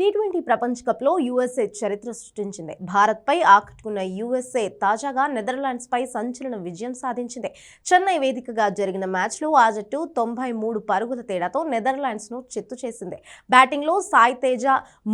T twenty ప్రపంచ కప్లో USA చరిత్ర సృష్టించింది. భారత్పై ఆకట్టుకున్న యూఎస్ఏ తాజాగా నెదర్లాండ్స్పై సంచలన విజయం సాధించింది. చెన్నై వేదికగా జరిగిన మ్యాచ్లో ఆ జట్టు తొంభై మూడు పరుగుల తేడాతో నెదర్లాండ్స్ను చిత్తు చేసింది. బ్యాటింగ్లో సాయి తేజ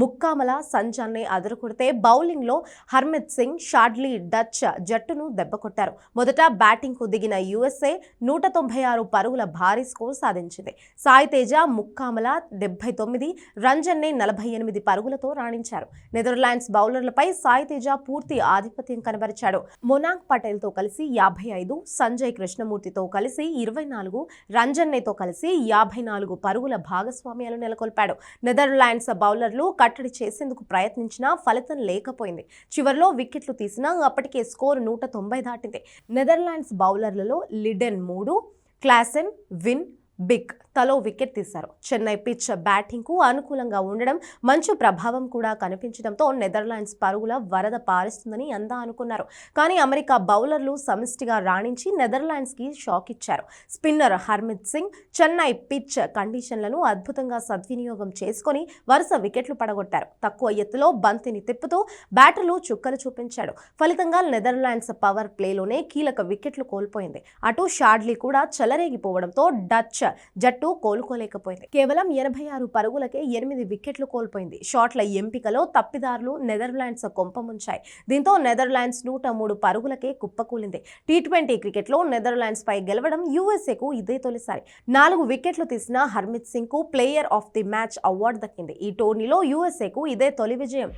ముక్కామల సంచాన్ని అదరకొడితే బౌలింగ్లో హర్మిత్ సింగ్ షాడ్లీ డచ్ జట్టును దెబ్బకొట్టారు మొదట బ్యాటింగ్కు దిగిన యుఎస్ఏ నూట తొంభై ఆరు పరుగుల భారీ స్కోర్ సాధించింది. సాయి తేజ ముక్కామల డెబ్బై తొమ్మిది రంజన్నే నలభై ఎనిమిది పరుగులతో రాణించారు. నెదర్లాండ్స్ బౌలర్లపై సాయి తేజ పూర్తి ఆధిపత్యం కనబరిచాడు. మొనాంక్ పటేల్తో కలిసి యాభై ఐదు సంజయ్ కృష్ణమూర్తితో కలిసి ఇరవై నాలుగు రంజన్నేతో కలిసి యాభై నాలుగు పరుగుల భాగస్వామ్యాలు నెలకొల్పాడు. నెదర్లాండ్స్ బౌలర్లు కట్టడి చేసేందుకు ప్రయత్నించినా ఫలితం లేకపోయింది. చివరిలో వికెట్లు తీసినా అప్పటికే స్కోరు నూట తొంభై దాటింది. నెదర్లాండ్స్ బౌలర్లలో లిడెన్ మూడు క్లాసెన్ విన్ బిక్ తలో వికెట్ తీశారు. చెన్నై పిచ్ బ్యాటింగ్కు అనుకూలంగా ఉండడం మంచు ప్రభావం కూడా కనిపించడంతో నెదర్లాండ్స్ పరుగుల వరద పారిస్తుందని అందా అనుకున్నారు. కానీ అమెరికా బౌలర్లు సమిష్టిగా రాణించి నెదర్లాండ్స్కి షాక్ ఇచ్చారు. స్పిన్నర్ హర్మిత్ సింగ్ చెన్నై పిచ్ కండిషన్లను అద్భుతంగా సద్వినియోగం చేసుకొని వరుస వికెట్లు పడగొట్టారు. తక్కువ ఎత్తులో బంతిని తిప్పుతూ బ్యాటర్లు చుక్కలు చూపించాడు. ఫలితంగా నెదర్లాండ్స్ పవర్ ప్లేలోనే కీలక వికెట్లు కోల్పోయింది. అటు షాడ్లీ కూడా చెలరేగిపోవడంతో డచ్ జట్టు జట్టు కోలుకోలేకపోయింది. కేవలం ఎనభై ఆరు పరుగులకే ఎనిమిది వికెట్లు కోల్పోయింది. షాట్ల ఎంపికలో తప్పిదారులు నెదర్లాండ్స్ కొంపముంచాయి దీంతో నెదర్లాండ్స్ నూట మూడు పరుగులకే కుప్పకూలింది టీ ట్వంటీ క్రికెట్లో నెదర్లాండ్స్ పై గెలవడం యూఎస్ఏకు ఇదే తొలిసారి. నాలుగు వికెట్లు తీసిన Harmeet సింగ్కు player of the match award దక్కింది. ఈ టోర్నీలో యూఎస్ఏకు ఇదే తొలి విజయం.